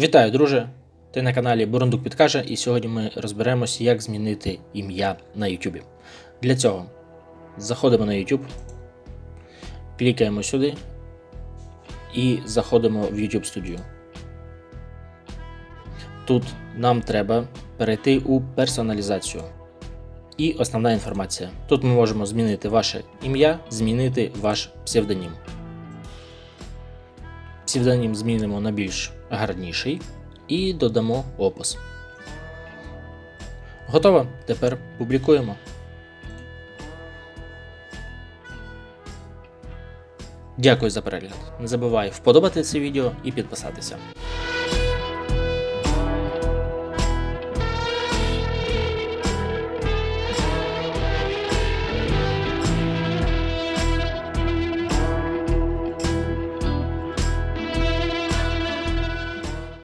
Вітаю, друже! Ти на каналі Бурундук Підкаже, і сьогодні ми розберемося, як змінити ім'я на YouTube. Для цього заходимо на YouTube, клікаємо сюди і заходимо в YouTube Studio. Тут нам треба перейти у персоналізацію. І основна інформація. Тут ми можемо змінити ваше ім'я, змінити ваш псевдонім. Псевдонім змінимо на більш гарніший і додамо опис. Готово? Тепер публікуємо. Дякую за перегляд. Не забувай вподобати це відео і підписатися.